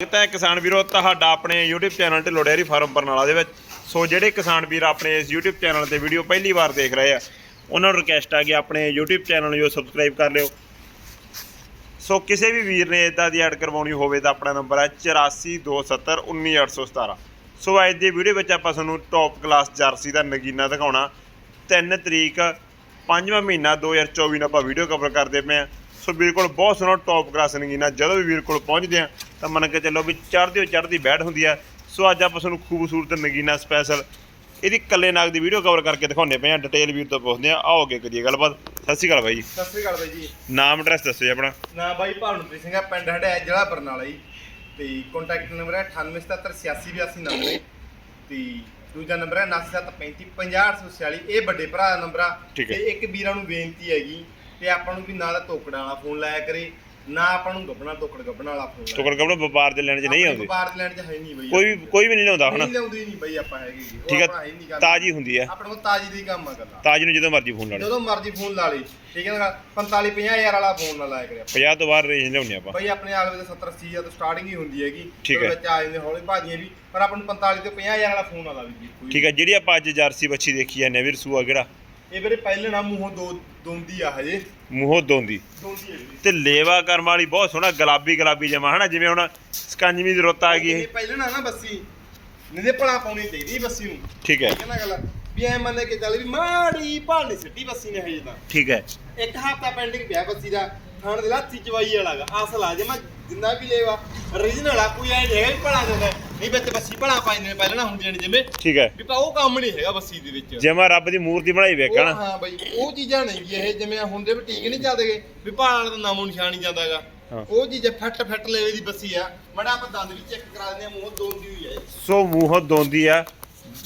ਤਾਂ ਕਿਸਾਨ ਵੀਰੋ, ਤੁਹਾਡਾ ਆਪਣੇ YouTube channel Dhillon dairy farm Barnala ਦੇ ਵਿੱਚ। ਸੋ ਜਿਹੜੇ ਕਿਸਾਨ ਵੀਰ ਆਪਣੇ ਇਸ YouTube ਚੈਨਲ ਤੇ ਵੀਡੀਓ ਪਹਿਲੀ ਵਾਰ ਦੇਖ ਰਹੇ ਆ, ਉਹਨਾਂ ਨੂੰ ਰਿਕਵੈਸਟ ਆ ਕਿ ਆਪਣੇ YouTube ਚੈਨਲ ਨੂੰ ਜੋ ਸਬਸਕ੍ਰਾਈਬ ਕਰ ਲਿਓ। ਸੋ ਕਿਸੇ ਵੀ ਵੀਰ ਨੇ ਇਦਾਂ ਦੀ ਐਡ ਕਰਵਾਉਣੀ ਹੋਵੇ ਤਾਂ ਆਪਣਾ ਨੰਬਰ ਹੈ 8427191817 ਸੋ ਅੱਜ ਦੀ ਵੀਡੀਓ ਵਿੱਚ ਆਪਾਂ ਤੁਹਾਨੂੰ ਟੌਪ ਕਲਾਸ ਜਰਸੀ ਦਾ ਨਗੀਨਾ ਦਿਖਾਉਣਾ। 3 ਤਰੀਕ 5ਵਾਂ ਮਹੀਨਾ 2024 ਨੂੰ ਆਪਾਂ ਵੀਡੀਓ ਕਵਰ ਕਰਦੇ ਪਏ ਆ ਸੋ ਵੀਰ ਕੋਲ ਬਹੁਤ ਸੋਹਣਾ ਟੌਪ ਕਲਾਸ ਨਗੀਨਾ ਜਦੋਂ ਵੀ ਵੀਰ ਕੋਲ ਪਹੁੰਚਦੇ ਆ ਤਾਂ ਮੰਨ ਕੇ ਚੱਲੋ ਵੀ ਚੜ੍ਹਦੀ ਹੋ ਚੜ੍ਹਦੀ ਬੈਠ ਹੁੰਦੀ ਆ। ਸੋ ਅੱਜ ਆਪਾਂ ਤੁਹਾਨੂੰ ਖੂਬਸੂਰਤ ਨਗੀਨਾ ਸਪੈਸ਼ਲ ਇਹਦੀ ਕੱਲੇ ਨਾਗ ਦੀ ਵੀਡੀਓ ਕਵਰ ਕਰਕੇ ਦਿਖਾਉਂਦੇ ਪਏ ਆ ਡਿਟੇਲ ਵੀਰ ਤੋਂ ਪੁੱਛਦੇ ਆ ਆਓ ਅੱਗੇ ਕਰੀਏ ਗੱਲਬਾਤ। ਸਤਿ ਸ਼੍ਰੀ ਅਕਾਲ ਬਾਈ ਜੀ। ਸਤਿ ਸ੍ਰੀ ਅਕਾਲ ਬਾਈ ਜੀ। ਨਾਮ ਐਡਰੈਸ ਦੱਸੋ ਜੀ ਆਪਣਾ। ਨਾ ਬਾਈ ਭਾਵਨਪ੍ਰੀਤ ਸਿੰਘ ਆ ਪਿੰਡ ਹੜਿਆ ਜ਼ਿਲ੍ਹਾ ਬਰਨਾਲਾ ਜੀ। ਤੇ ਕੰਟੈਕਟ ਨੰਬਰ ਹੈ 9877868290 ਤੇ ਦੂਜਾ ਨੰਬਰ ਹੈ 9735500846 ਇਹ ਵੱਡੇ ਭਰਾ ਦਾ ਨੰਬਰ ਆ। ਠੀਕ ਹੈ। ਤੇ ਇੱਕ ਵੀਰਾਂ ਨੂੰ ਬੇਨਤੀ ਹੈਗੀ ਤੇ ਆਪਾਂ ਨੂੰ ਵੀ ਨਾ ਤਾਂ ਵਾਲਾ ਫੋਨ ਲਾਇਆ ਕਰੇ ਨਾ ਆਪਾਂ ਨੂੰ ਗੱਬਣਾ ਤੋਕੜ ਗੱਬਣਾ ਵਾਲਾ ਫੋਨ ਟੁਕੜ ਕਪੜਾ ਵਪਾਰ ਦੇ ਲੈਣ 'ਚ ਨਹੀਂ ਆਉਂਦੇ। ਵਪਾਰ ਲੈਣ ਚ ਹੈ ਨਹੀਂ ਬਈ। ਕੋਈ ਵੀ ਕੋਈ ਵੀ ਨਹੀਂ ਲਿਆਉਂਦਾ ਨਹੀਂ ਹਨਾ ਲਿਆਉਂਦੇ ਨਹੀਂ ਬਈ ਆਪਾਂ ਹੈਗੇ ਜੀ। ਉਹ ਠੀਕ ਆਪਣਾ ਹੀ ਨਹੀਂ ਹੈ ਗੱਲ। ਤਾਜੀ ਹੁੰਦੀ ਹੈ ਆਪਣੇ ਕੋਲ ਤਾਜੀ ਦੀ ਕੰਮ ਆ ਗੱਲਾਂ। ਤਾਜੀ ਨੂੰ ਜਦੋਂ ਮਰਜ਼ੀ ਫੋਨ ਲਾ ਲਓ ਜਦੋਂ ਮਰਜ਼ੀ ਫੋਨ ਲਾ ਲਈ ਠੀਕ ਹੈ ਨਾ 45 50 ਹਜ਼ਾਰ ਵਾਲਾ ਫੋਨ ਨਾ ਲਾਇਆ ਕਰੇ 50 ਤੋਂ ਬਾਅਦ ਰੇਂਜ ਲਿਆਉਂਦੇ ਆਪਾਂ। ਬਈ ਆਪਣੇ ਆਲਵੇ ਦੇ 70 80 ਹਜ਼ਾਰ ਤੋਂ ਸਟਾਰਟਿੰਗ ਹੀ ਹੁੰਦੀ ਹੈਗੀ। ਠੀਕ ਉਹਦੇ ਹੈ। ਵਿੱਚ ਆ ਜਾਂਦੇ ਹੌਲੀ ਭਾਜੀਆਂ ਵੀ। ਪਰ ਆਪਾਂ ਨੂੰ 45 ਤੋਂ 50 ਹਜ਼ਾਰ ਵਾਲਾ ਫੋਨ ਨਾ ਲਾਵੀ ਜੀ ਕੋਈ ਠੀਕ ਹੈ ਜਿਹੜੀ ਆਪਾਂ ਅੱਜ ਜਰਸੀ ਬੱਚੀ ਦੇਖੀ ਜਾਂਦੇ ਆ ਵੀਰ ਸੂਆ ਕਿਹੜਾ? ਇਹ ਵੀਰੇ ਪਹਿਲੇ ਨਾ ਮੂੰਹੋਂ ਦੋ ਦੋਂਦੀ ਆ ਹਜੇ। ਮੂੰਹੋਂ ਦੋਂਦੀ। ਦੋਂਦੀ ਹੈ ਵੀਰੇ। ਤੇ ਲੇਵਾ ਕਰਮ ਵਾਲੀ ਬਹੁਤ ਸੋਹਣਾ ਗੁਲਾਬੀ ਗੁਲਾਬੀ ਜਮਾ ਹਨਾ? ਜਿਵੇਂ ਹੁਣ ਸਕੰਜਵੀ ਦੀ ਰੁੱਤ ਆ ਗਈ ਇਹ। ਇਹ ਪਹਿਲੇ ਨਾ ਨਾ ਬੱਸੀ। ਨਿੰਦੇ ਭਲਾ ਪਾਉਣੀ ਚਾਹੀਦੀ ਬੱਸੀ ਨੂੰ। ਠੀਕ ਹੈ। ਠੀਕ ਹੈ ਨਾ ਗੱਲ ਵੀ ਐ ਮੰਨੇ ਕਿ ਚੱਲ ਵੀ ਮਾੜੀ ਭਾਲੀ ਸਿੱਟੀ ਬੱਸੀ ਨੇ ਹਜੇ ਤਾਂ। ਠੀਕ ਹੈ। ਇੱਕ ਹਫ਼ਤਾ ਪੈਂਡਿੰਗ ਪਿਆ ਬੱਸੀ ਦਾ। ਖਾਣ ਦੇ ਲਾਥੀ ਚਵਾਈ ਵਾਲਾਗਾ ਅਸਲ ਆ ਜਮਾ ਜਿੰਨਾ ਵੀ ਲੈਵਾ ਰੀਜਨਲ ਆ ਕੋਈ ਐ ਨਹੀਂ ਹੈਗਾ ਵੀ ਭਲਾ ਦਿੰਦਾ ਨਹੀਂ ਵਿੱਚ ਬੱਸੀ ਭਲਾ ਪਾਈਂਦੇ ਨੇ ਪਹਿਲਾਂ ਨਾ ਹੁੰਦੀਆਂ ਨੇ ਜਿਵੇਂ। ਠੀਕ ਹੈ। ਵੀ ਪਾ ਉਹ ਕੰਮ ਨਹੀਂ ਹੈਗਾ ਬੱਸੀ ਦੇ ਵਿੱਚ। ਜਮਾ ਰੱਬ ਦੀ ਮੂਰਤੀ ਬਣਾਈ ਉਹ ਵੇਖਣਾ ਹਾਂ ਬਈ ਉਹ ਚੀਜ਼ਾਂ ਨਹੀਂ ਗੀ ਇਹ ਜਿਵੇਂ ਹੁੰਦੇ ਵੀ ਟੀਕ ਨਹੀਂ ਚੱਲਦੇਗੇ ਵੀ ਭਾਲ ਦਾ ਨਾਮੋ ਨਿਸ਼ਾਨ ਨਹੀਂ ਜਾਂਦਾਗਾ ਹਾਂ। ਉਹ ਚੀਜ਼ਾਂ ਫੱਟ ਫੱਟ ਲੈਵੇ ਦੀ ਬੱਸੀ ਆ। ਮੜਾ ਆਪਾਂ ਦੰਦ ਵੀ ਚੈੱਕ ਕਰਾ ਦਿੰਦੇ ਆ ਮੂੰਹ ਦੋਂਦੀ ਹੋਈ ਆ। ਸੋ ਮੂੰਹੋਂ ਦੋਂਦੀ ਆ।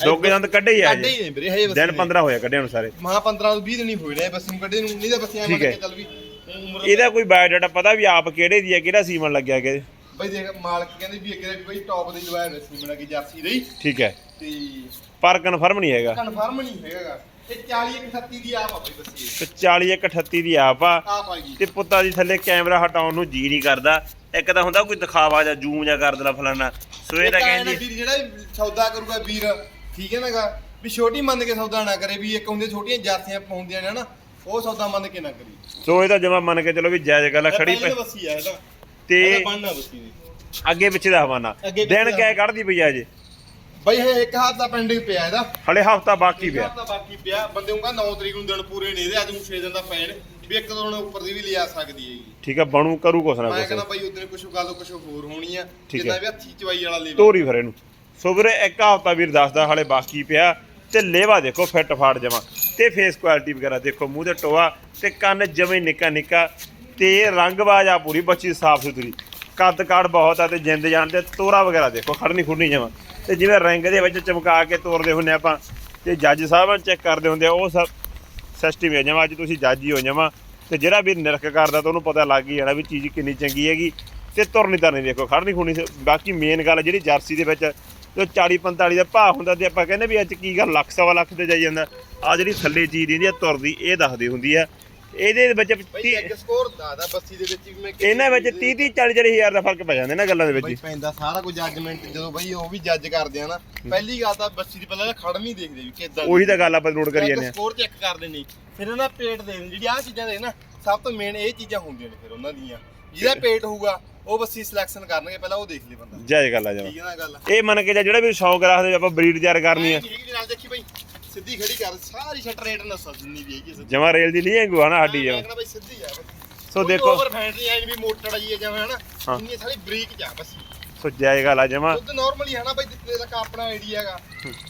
ਦੋਗੇ ਦੰਦ ਕੱਢੇ ਹੀ ਆ ਕੱਢੇ ਹੀ ਜੀ ਨੇ ਵੀਰੇ ਹਜੇ ਦਿਨ 15 ਹੋਇਆ ਕੱਢੇ ਹੁਣ ਸਾਰੇ ਮਹਾ 15 ਤੋਂ 20 ਦਿਨ ਹੀ ਹੋਏ ਨੇ ਬੱਸ ਨੂੰ ਕੱਢੇ ਨੂੰ ਨਹੀਂ ਤਾਂ ਬੱਸੀਆਂ ਠੀਕ ਮੰਨ ਹੈ। ਕੇ ਚੱਲ ਵੀ। ਉਮਰ ਇਹਦਾ ਕੋਈ ਬਾਇਓਡਾਟਾ ਪਤਾ ਵੀ ਆਪ ਕਿਹੜੇ ਦੀ ਆ ਕਿਹੜਾ ਸੀਮਨ ਲੱਗਿਆ ਕਿ ਬਈ ਦੇਖ ਮਾਲਕ ਕਹਿੰਦੇ ਵੀ ਅੱਗੇ ਦਾ ਵੀ ਬਈ ਟੌਪ ਦੀ ਦਵਾਈ ਨੇ ਸੀਮਣਾ ਕੀ ਜਰਸੀ ਦੀ ਠੀਕ ਹੈ। ਤੇ ਪਰ ਕਨਫਰਮ ਨਹੀਂ ਹੈਗਾ। ਕਨਫਰਮ ਨਹੀਂ ਹੈਗਾ। ਇਹ 40 38 ਦੀ ਆਪ ਆ ਬਈ ਬੱਸੀ ਤੇ 40 ਇੱਕ 38 ਦੀ ਆਪ ਆ। ਆਪ ਆ ਗਈ। ਤੇ ਪੁੱਤਾ ਦੀ ਥੱਲੇ ਕੈਮਰਾ ਹਟਾਉਣ ਨੂੰ ਜੀ ਨਹੀਂ ਕਰਦਾ। ਇੱਕ ਤਾਂ ਹੁੰਦਾ ਕੋਈ ਦਿਖਾਵਾ ਜਾਂ ਜ਼ੂਮ ਜਾਂ ਕਰ ਦੇਣਾ ਫਲਾਣਾ ਸੋ ਇਹ ਤਾਂ ਕਹਿੰਦੀ ਵੀਰ ਜਿਹੜਾ ਸੌਦਾ ਕਰੂਗਾ ਵੀਰ ਠੀਕ ਹੈ ਨਾਗਾ ਵੀ ਛੋਟੀ ਮੰਨ ਕੇ ਸੌਦਾ ਨਾ ਕਰੇ ਵੀ ਇੱਕ ਹੁੰਦੇ ਛੋਟੀਆਂ ਜਾਸੀਆਂ ਪਾਉਂਦੀਆਂ ਨੇ ਹਨਾ। ਉਹ ਸੌਦਾ ਮੰਨ ਕੇ ਨਾ ਕਰੀ। ਸੋ ਇਹ ਤਾਂ ਜਮਾ ਮੰਨ ਕੇ ਚਲੋ ਵੀ ਜਾਇਜ਼ ਗੱਲ ਆ ਖੜੀ ਪਹਿਲੇ ਪਈ ਵਸੀ ਆ ਇਹਦਾ ਤੇ। ਇਹਦਾ ਬਣਨਾ ਵਸੀ ਦੀ ਅੱਗੇ ਪਿੱਛੇ ਦਾ ਹਵਾਨਾ। ਅੱਗੇ ਦਿਨ ਪਿੱਛੇ ਦਾ। ਕੱਢਦੀ ਪਈ ਆ ਜੇ ਬਈ ਇਹ ਇੱਕ ਹੱਥ ਦਾ ਪੈਂਡਿੰਗ ਪਿਆ ਇਹਦਾ। ਹਲੇ ਹਫਤਾ ਬਾਕੀ ਪਿਆ। ਦਾ ਬਾਕੀ ਪਿਆ। ਬੰਦੇ ਨੂੰ ਕਹਿੰਦਾ 9 ਤਰੀਕ ਨੂੰ ਦਿਨ ਪੂਰੇ ਨਹੀਂ ਇਹਦੇ ਅੱਜ ਨੂੰ 6 ਦਿਨ ਦਾ ਪੈਣ। ਵੀ ਇੱਕ ਦੋ ਦਿਨ ਉੱਪਰ ਦੀ ਵੀ ਲਿਆ ਸਕਦੀ ਹੈਗੀ। ਠੀਕ ਆ ਬਣੂ ਕਰੂ ਕੁਛ ਨਾ ਮੈਂ ਕੁਛ। ਕਹਿੰਦਾ ਬਈ ਉਦੋਂ ਕੁਝ ਗੱਲ ਕੁਝ ਹੋਰ ਹੋਣੀ ਆ। ਠੀਕ ਜਿੱਦਾਂ। ਵੀ ਹੱਥੀ ਚਵਾਈ ਵਾਲਾ ਲੈਵਲ ਤੋਰੀ ਫਿਰ ਇਹਨੂੰ। ਸੋ ਵੀਰੇ ਇੱਕ ਹਫਤਾ ਵੀਰ ਦੱਸਦਾ ਹਲੇ ਬਾਕੀ ਪਿਆ। ਤੇ ਲੇਵਾ ਦੇਖੋ, ਫਿੱਟ ਫਾੜ ਜਮਾ ਤੇ ਫੇਸ ਕੁਆਲਿਟੀ ਵਗੈਰਾ ਦੇਖੋ, ਮੂੰਹ 'ਤੇ ਟੋਆ ਤੇ ਕੰਨ ਜਮੇ ਨਿੱਕਾ ਨਿੱਕਾ ਤੇ ਰੰਗਬਾਜ ਆ ਪੂਰੀ, ਬੱਚੀ ਸਾਫ਼ ਸੁਥਰੀ। ਕੱਦ ਕਾੜ ਬਹੁਤ ਆ ਤੇ ਜਿੰਦ ਜਾਣ ਤੇ ਤੋਰਾ ਵਗੈਰਾ ਦੇਖੋ, ਖੜਨੀ ਖੁੜਨੀ ਜਮਾ ਤੇ ਜਿਵੇਂ ਰੰਗ ਦੇ ਵਿੱਚ ਚਮਕਾ ਕੇ ਤੋਰਦੇ ਹੁੰਨੇ ਆਪਾਂ, ਤੇ ਜੱਜ ਸਾਹਿਬਾਂ ਚੈੱਕ ਕਰਦੇ ਹੁੰਦੇ ਆ, ਉਹ ਸਭ ਸਿਸਟਮ ਹੈ ਜਮਾ ਅੱਜ ਤੁਸੀਂ ਜੱਜ ਹੀ ਹੋ ਜਮਾ ਤੇ ਜਿਹੜਾ ਵੀ ਨਿਰਖ ਕਰਦਾ ਤਾਂ ਉਹਨੂੰ ਪਤਾ ਲੱਗ ਹੀ ਜਾਣਾ ਵੀ ਚੀਜ਼ ਕਿੰਨੀ ਚੰਗੀ ਹੈਗੀ। ਤੇ ਤੁਰਨੀ ਤਾਂ ਨਹੀਂ ਦੇਖੋ, ਖੜਨੀ ਖੁੜਨੀ ਸ- ਬਾਕੀ ਮੇਨ ਗੱਲ ਜਿਹੜੀ ਜਰਸੀ ਦੇ ਵਿੱਚ ਜੋ 40 45 ਦਾ ਭਾਅ ਹੁੰਦਾ ਤੇ ਆਪਾਂ ਕਹਿੰਦੇ ਵੀ ਅੱਜ ਕੀ ਗੱਲ ਲੱਖ ਸਵਾ ਲੱਖ ਤੇ ਜਾਈ ਜਾਂਦਾ ਆ ਜਿਹੜੀ ਥੱਲੇ ਚੀਜ਼ ਦੀ ਆ ਤੁਰਦੀ ਇਹ ਦੱਸਦੀ ਹੁੰਦੀ ਆ ਇਹਦੇ ਵਿੱਚ ਬਈ ਤੀਹ- ਇੱਕ ਸਕੋਰ ਦਾਦਾ ਬੱਸੀ ਦੇ ਵਿੱਚ ਵੀ ਮੈਂ ਕਿੰਨੀ ਇਹਨਾਂ ਵਿੱਚ 30 30 40 40 ਹਜ਼ਾਰ ਦਾ ਫ਼ਰਕ ਪੈ ਜਾਂਦਾ ਇਹਨਾਂ ਗੱਲਾਂ ਦੇ ਵਿੱਚ ਹੀ। ਪੈਂਦਾ ਸਾਰਾ ਕੁਝ ਜੱਜਮੈਂਟ ਜਦੋਂ ਬਈ ਉਹ ਵੀ ਜੱਜ ਕਰਦੇ ਆ ਨਾ ਪਹਿਲੀ ਗੱਲ ਤਾਂ ਬੱਚੀ ਦੀ ਪਹਿਲਾਂ ਖੜਮੀ ਦੇਖਦੇ ਵੀ ਕਿੱਦਾਂ ਉਹੀ ਤਾਂ ਗੱਲ ਆਪਾਂ ਨੋਟ ਕਰੀ ਜਾਂਦੇ ਆ ਸਕੋਰ ਚੈੱਕ ਕਰਦੇ ਨਹੀਂ ਫਿਰ ਉਹਨਾਂ ਪੇਟ ਦੇ। ਜਿਹੜੀ ਆ ਚੀਜ਼ਾਂ ਦੇ ਨਾ ਸਭ ਤੋਂ ਮੇਨ ਇਹ ਚੀਜ਼ਾਂ ਹੁੰਦੀਆਂ ਨੇ ਫਿਰ ਉਹਨਾਂ ਦੀਆਂ ਜਿਹਦਾ ਪੇਟ ਹੋਊਗਾ ਉਹ ਬੱਸੀ ਸਿਲੈਕਸ਼ਨ ਕਰਨਗੇ ਪਹਿਲਾਂ ਉਹ ਦੇਖ ਲਈ ਬੰਦਾ। ਜਾਇਜ਼ ਗੱਲ ਆ ਜਮਾ। ਠੀਕ ਹੈ ਨਾ ਗੱਲ? ਇਹ ਮੰਨ ਕੇ ਜਿਹੜਾ ਵੀ ਸ਼ੌਂਕ ਰੱਖਦੇ ਵੀ ਆਪਾਂ ਬਰੀਡ ਤਿਆਰ ਕਰਨੀ ਆ। ਠੀਕ ਜੀ ਨਾਲ ਦੇਖੀ ਬਈ ਸਿੱਧੀ ਖੜੀ ਕਰ ਸਾਰੀ ਸ਼ਟ ਰੇਟ ਨਾ ਜਿੰਨੀ ਵੀ ਹੈਗੀ ਸਿੱਧੀ। ਜਮਾ ਰੇਲ ਦੀ ਨਹੀਂ ਹੈਗੂ ਹਨਾ ਸਾਡੀ ਮੈਂ ਜਮਾ। ਕਹਿੰਦਾ ਬਈ ਸਿੱਧੀ ਆ। ਸੋ ਦੇਖੋ। ਓਵਰ ਫੈਂਟ ਨਹੀਂ ਆਈ ਵੀ ਮੋਟਰ ਆਈ ਹੈ ਜਿਵੇਂ ਹਨਾ ਹਾਂ। ਇੰਨੀ ਸਾਰੀ ਬਰੀਕ ਜਾ ਬਸ। ਸੋ ਜਾਇਜ਼ ਗੱਲ ਆ ਜਮਾ। ਦੁੱਧ ਨਾਰਮਲੀ ਹੈ ਨਾ ਬਈ ਜਿੱਤੇ ਤੱਕ ਆਪਣਾ ਆਈਡੀਆ ਹੈਗਾ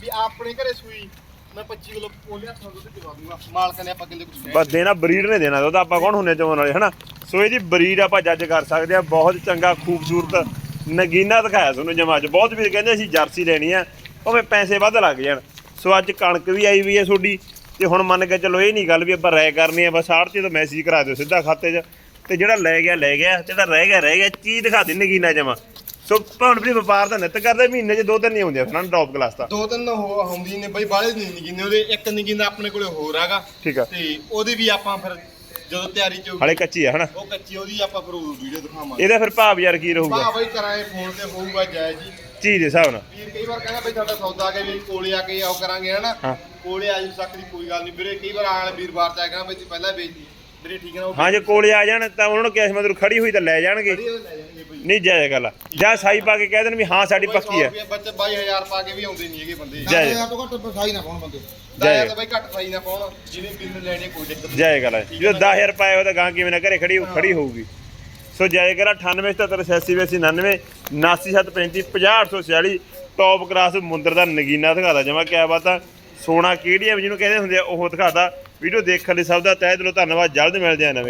ਵੀ ਆਪਣੇ ਘਰੇ ਸੂਈ ਮੈਂ 25 ਕਿਲੋ ਪੋਲੇ ਹੱਥਾਂ ਦੁੱਧ ਚਵਾ ਦੂੰਗਾ। ਮਾਲਕ ਨੇ ਆਪਾਂ ਕਿੰਨੇ ਕੁਛ ਬਸ ਦੇਣਾ ਬਰੀਡ ਨੇ ਦੇਣਾ ਉਹਦਾ ਆਪਾਂ ਕੌਣ ਹੁੰਨੇ ਚਾਹੁੰਣ ਵਾਲੇ ਹਨਾ? ਸੋ ਇਹਦੀ ਬਰੀਡ ਆਪਾਂ ਜੱਜ ਕਰ ਸਕਦੇ ਆ ਬਹੁਤ ਚੰਗਾ ਖੂਬਸੂਰਤ ਨਗੀਨਾ ਦਿਖਾਇਆ ਤੁਹਾਨੂੰ ਜਮਾ ਚ। ਬਹੁਤ ਵੀਰ ਕਹਿੰਦੇ ਅਸੀਂ ਜਰਸੀ ਲੈਣੀ ਆ ਭਾਵੇਂ ਪੈਸੇ ਵੱਧ ਲੱਗ ਜਾਣ। ਸੋ ਅੱਜ ਕਣਕ ਵੀ ਆਈ ਵੀ ਹੈ ਤੁਹਾਡੀ ਤੇ ਹੁਣ ਮੰਨ ਕੇ ਚੱਲੋ ਇਹ ਨਹੀਂ ਗੱਲ ਵੀ ਆਪਾਂ ਰਾਇ ਕਰਨੀ ਆ ਬਸ ਆੜਤੀ ਤੋਂ ਮੈਸੇਜ ਕਰਾ ਦਿਓ ਸਿੱਧਾ ਖਾਤੇ 'ਚ। ਤੇ ਜਿਹੜਾ ਲੈ ਗਿਆ ਲੈ ਗਿਆ ਜਿਹੜਾ ਰਹਿ ਗਿਆ ਰਹਿ ਗਿਆ ਚੀਜ਼ ਦਿਖਾ ਦੇ ਨਗੀਨਾ ਜਮਾ। ਸੋ ਭਾਵੇਂ ਵੀ ਵਪਾਰ ਦਾ ਨਿੱਤ ਕਰਦੇ ਮਹੀਨੇ 'ਚ ਦੋ ਤਿੰਨ ਨਹੀਂ ਹੁੰਦੇ ਫਰਾਂ ਟੌਪ ਕਲਾਸ ਦਾ ਦੋ ਤਿੰਨ ਹੋ ਹੁੰਦੀ ਨੇ ਬਈ ਬਾਹਲੇ ਨਹੀਂ ਨਿਕਿੰਨੇ ਉਹਦੇ ਇੱਕ ਨਿਕਿੰਦਾ ਆਪਣੇ ਕੋਲੇ ਹੋਰ ਹੈਗਾ। ਠੀਕ ਆ। ਤੇ ਉਹਦੇ ਵੀ ਆਪਾਂ ਫਿਰ ਜਦੋਂ ਤਿਆਰੀ ਚ ਹਲੇ ਕੱਚੀ ਆ ਹਨਾ? ਉਹ ਕੱਚੀ ਉਹਦੀ ਆਪਾਂ ਫਿਰ ਵੀਡੀਓ ਦਿਖਾਵਾਂਗੇ। ਇਹਦਾ ਫਿਰ ਭਾਵ ਯਾਰ ਕੀ ਰਹੂਗਾ? ਭਾ ਬਈ ਕਰਾਂਗੇ ਫੋਨ ਤੇ ਹੋਊਗਾ ਜਾਇਜ਼ ਜੀ ਚੀਜ਼ ਦੇ ਹਿਸਾਬ ਨਾਲ। ਵੀਰ ਕਈ ਵਾਰ ਕਹਿੰਦਾ ਬਈ ਤੁਹਾਡਾ ਸੌਦਾ ਆ ਗਿਆ ਵੀ ਕੋਲੇ ਆ ਕੇ ਆਓ ਕਰਾਂਗੇ ਹਨਾ। ਕੋਲੇ ਆ ਜੂ ਸਕਦੀ ਕੋਈ ਗੱਲ ਨਹੀਂ ਵੀਰੇ ਕਈ ਵਾਰ ਆਣ ਵੀਰਵਾਰ ਆ ਕਹਿੰਦਾ ਬਈ ਪਹਿਲਾਂ ਵੇਚਦੀ ਵੀਰੇ ਠੀਕ ਹੈ ਨਾ ਉਹ ਹਾਂ ਜੇ ਕੋਲੇ ਆ ਜਾਣ ਤਾਂ ਉਹਨਾਂ ਨੂੰ ਕਿਹਾ ਮਤਲਬ ਖੜੀ ਹੋਈ ਤਾਂ ਲੈ ਜਾਣਗੇ। ਖੜੀ ਹੋ ਲੈ ਜਾਣਗੇ ਬਈ ਨਹੀਂ ਜਾਇਜ਼ ਗੱਲ ਆ। ਜਾਂ ਸਾਈ ਪਾ ਕੇ ਕਹਿ ਦੇਣ ਵੀ ਹਾਂ ਸਾਡੀ ਪੱਕੀ ਹੈ। ਬੱਚੇ 22000 ਪਾ ਕੇ ਵੀ ਆਉਂਦੇ ਨਹੀਂ ਹੈਗੇ ਬੰਦੇ। ਜੈ। ਤੋਂ ਘੱਟ ਫਸਾਈ ਨਾ ਪਾਉਣ ਬੰਦੇ। ਦਾਇਆ ਤਾਂ ਬਈ ਘੱਟ ਸਾਈ ਨਾ ਪਾਉਣ ਜਿਹਨੇ ਬਿੱਲ ਲੈਣੇ ਕੋਈ ਦਿੱਕਤ ਨਹੀਂ। ਜਾਇਜ਼ ਗੱਲ ਹੈ ਜਦੋਂ 10000 ਪਾਏ ਉਹ ਤਾਂ ਗਾਂ ਕਿਵੇਂ ਨਾ ਘਰੇ ਖੜੀ ਖੜੀ ਹੋਊਗੀ। ਸੋ ਜਾਇਜ਼ ਕਰ 98 77 86 82 99 99735 50846 ਟੌਪ ਕਲਾਸ ਮੁੰਦਰ ਦਾ ਨਗੀਨਾ ਦਿਖਾਦਾ ਜਮਾ ਕਿਆ ਬਾਤ ਆ ਸੋਨਾ ਕਿਹੜੀਆਂ ਵੀ ਜਿਹਨੂੰ ਕਹਿੰਦੇ ਹੁੰਦੇ ਆ ਉਹ ਦਿਖਾਦਾ ਵੀਡੀਓ ਦੇਖਣ ਲਈ ਸਭ ਦਾ ਤਹਿ ਦਿਲੋਂ ਧੰਨਵਾਦ ਜਲਦ ਮਿਲਦੇ ਆ ਨਵੇਂ